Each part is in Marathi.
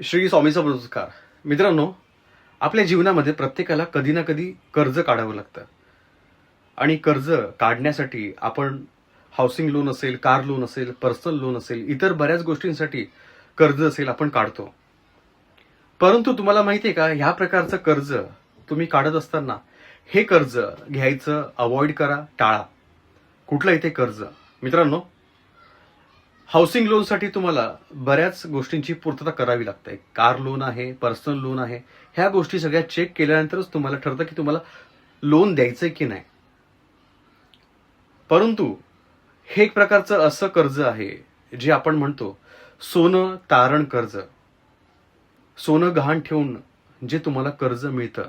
श्री स्वामीचा पुरस्कार मित्रांनो आपल्या जीवनामध्ये प्रत्येकाला कधी ना कधी कर्ज काढावं लागतं. आणि कर्ज काढण्यासाठी आपण हाऊसिंग लोन असेल कार लोन असेल पर्सनल लोन असेल इतर बऱ्याच गोष्टींसाठी कर्ज असेल आपण काढतो. परंतु तुम्हाला माहिती आहे का ह्या प्रकारचं कर्ज तुम्ही काढत असताना हे कर्ज घ्यायचं अवॉइड करा टाळा. कुठलं इथे कर्ज? मित्रांनो हाऊसिंग लोनसाठी तुम्हाला बऱ्याच गोष्टींची पूर्तता करावी लागते. कार लोन आहे पर्सनल लोन आहे. ह्या गोष्टी सगळ्या चेक केल्यानंतरच तुम्हाला ठरतं की तुम्हाला लोन द्यायचंय की नाही. परंतु हे एक प्रकारचं असं कर्ज आहे जे आपण म्हणतो सोनं तारण कर्ज. सोनं गहाण ठेवून जे तुम्हाला कर्ज मिळतं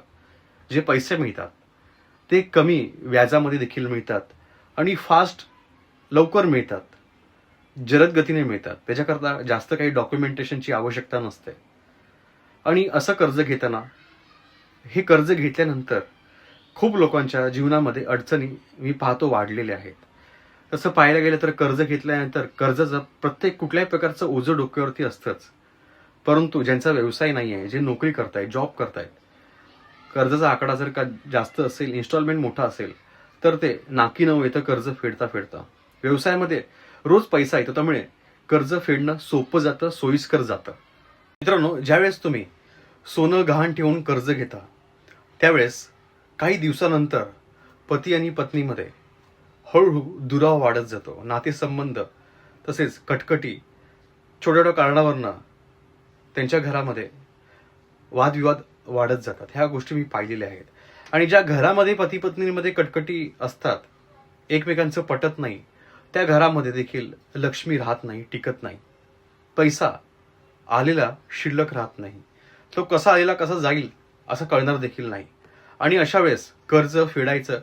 जे पैसे मिळतात ते कमी व्याजामध्ये देखील मिळतात आणि फास्ट लवकर मिळतात. जलद गतीने मिळतात. त्याच्याकरता जास्त काही डॉक्युमेंटेशनची आवश्यकता नसते. आणि असं कर्ज घेताना हे कर्ज घेतल्यानंतर खूप लोकांच्या जीवनामध्ये अडचणी मी पाहतो वाढलेल्या आहेत. तसं पाहायला गेलं तर कर्ज घेतल्यानंतर कर्जाचं प्रत्येक कुठल्याही प्रकारचं ओझं डोक्यावरती असतंच. परंतु ज्यांचा व्यवसाय नाही आहे जे नोकरी करतायत जॉब करतायत कर्जाचा आकडा जर का जास्त असेल इन्स्टॉलमेंट मोठा असेल तर ते नाकी नऊ येतं कर्ज फेडता फेडता व्यवसायामध्ये रोज पैसा येतो त्यामुळे कर्ज फेडणं सोपं जातं सोयीस्कर जातं. मित्रांनो ज्यावेळेस तुम्ही सोनं गहाण ठेवून कर्ज घेता त्यावेळेस काही दिवसानंतर पती आणि पत्नीमध्ये हळूहळू दुराव वाढत जातो. नातेसंबंध तसेच कटकटी छोट्या छोट्या कारणावरनं त्यांच्या घरामध्ये वादविवाद वाढत जातात. ह्या गोष्टी मी पाहिलेल्या आहेत. आणि ज्या घरामध्ये पती पत्नीमध्ये कटकटी असतात एकमेकांचं पटत नाही त्या घरामध्ये देखील लक्ष्मी राहत नाही टिकत नाही. पैसा आलेला शिल्लक राहत नाही. तो कसा आलेला कसा जाईल असं कळणार देखील नाही. आणि अशा वेळेस कर्ज फेडायचं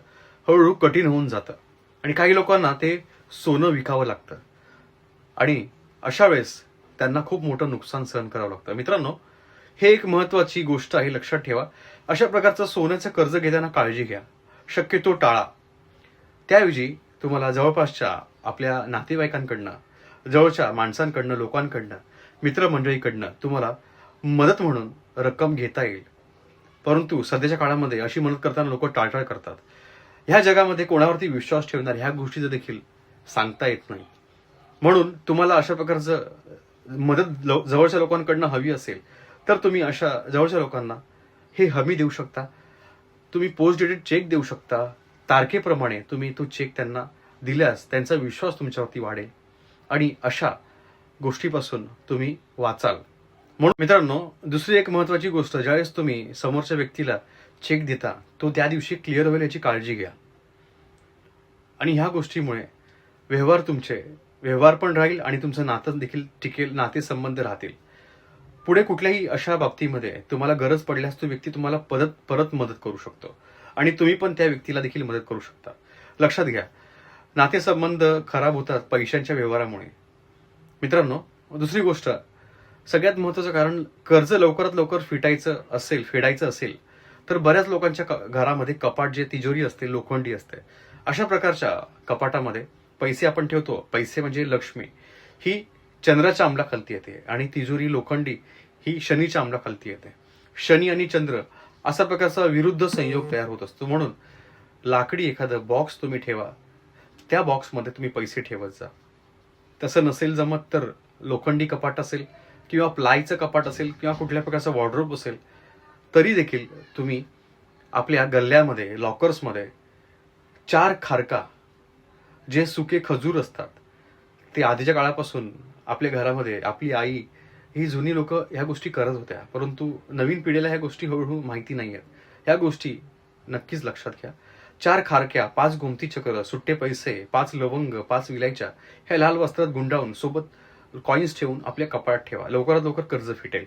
हळूहळू कठीण होऊन जातं. आणि काही लोकांना ते सोनं विकावं लागतं. आणि अशा वेळेस त्यांना खूप मोठं नुकसान सहन करावं लागतं. मित्रांनो हे एक महत्वाची गोष्ट आहे लक्षात ठेवा. अशा प्रकारचं सोन्याचं कर्ज घेताना काळजी घ्या. शक्यतो टाळा. त्याऐवजी तुम्हाला जवळपासच्या आपल्या नातेवाईकांकडनं जवळच्या माणसांकडनं लोकांकडनं मित्रमंडळीकडनं तुम्हाला मदत म्हणून रक्कम घेता येईल. परंतु सध्याच्या काळामध्ये अशी मदत करताना लोक टाळटाळ करतात. ह्या जगामध्ये कोणावरती विश्वास ठेवणार ह्या गोष्टीचं देखील सांगता येत नाही. म्हणून तुम्हाला अशा प्रकारचं मदत लव- जवळच्या लोकांकडनं हवी असेल तर तुम्ही अशा जवळच्या लोकांना हे हमी देऊ शकता. तुम्ही पोस्ट डेटेड चेक देऊ शकता. तारखेप्रमाणे तुम्ही तो चेक त्यांना दिल्यास त्यांचा विश्वास तुमच्यावरती वाढेल. आणि अशा गोष्टीपासून तुम्ही वाचाल. म्हणून मित्रांनो दुसरी एक महत्वाची गोष्ट ज्यावेळेस तुम्ही समोरच्या व्यक्तीला चेक देता तो त्या दिवशी क्लिअर होईल याची काळजी घ्या. आणि ह्या गोष्टीमुळे व्यवहार तुमचे व्यवहार पण राहील आणि तुमचं नातं देखील टिकेल नातेसंबंध राहतील. पुढे कुठल्याही अशा बाबतीमध्ये तुम्हाला गरज पडल्यास तो व्यक्ती तुम्हाला परत परत मदत करू शकतो. आणि तुम्ही पण त्या व्यक्तीला देखील मदत करू शकता. लक्षात घ्या नातेसंबंध खराब होतात पैशांच्या व्यवहारामुळे. मित्रांनो दुसरी गोष्ट सगळ्यात महत्त्वाचं कारण कर्ज लवकरात लवकर फिटायचं असेल फेडायचं असेल तर बऱ्याच लोकांच्या क- घरामध्ये कपाट जे तिजोरी असते लोखंडी असते अशा प्रकारच्या कपाटामध्ये पैसे आपण ठेवतो. पैसे म्हणजे लक्ष्मी. ही चंद्राच्या अंमलाखालती येते आणि तिजोरी लोखंडी ही शनीच्या अंमलाखालती येते. शनी आणि चंद्र असा प्रकारचा विरुद्ध संयोग तयार होत असतो. म्हणून लाकडी एखादं बॉक्स तुम्ही ठेवा त्या बॉक्समध्ये तुम्ही पैसे ठेवत जा. तसं नसेल जमत तर लोखंडी कपाट असेल किंवा प्लायचं कपाट असेल किंवा कुठल्या प्रकारचं वॉर्ड्रोप असेल तरी देखील तुम्ही आपल्या गल्ल्यामध्ये लॉकर्समध्ये चार खारका जे सुके खजूर असतात ते आधीच्या काळापासून आपल्या घरामध्ये आपली आई ही जुनी लोक ह्या गोष्टी करत होत्या. परंतु नवीन पिढीला ह्या गोष्टी हळूहळू माहिती नाही आहेत ह्या गोष्टी नक्कीच लक्षात घ्या. चार खारक्या पाच गोमती चक्र सुट्टे पैसे पाच लवंग पाच विलायच्या ह्या लाल वस्त्रात गुंडाळून सोबत कॉईन्स ठेवून आपल्या कपाळात ठेवा. लवकरात लवकर कर्ज फिटेल.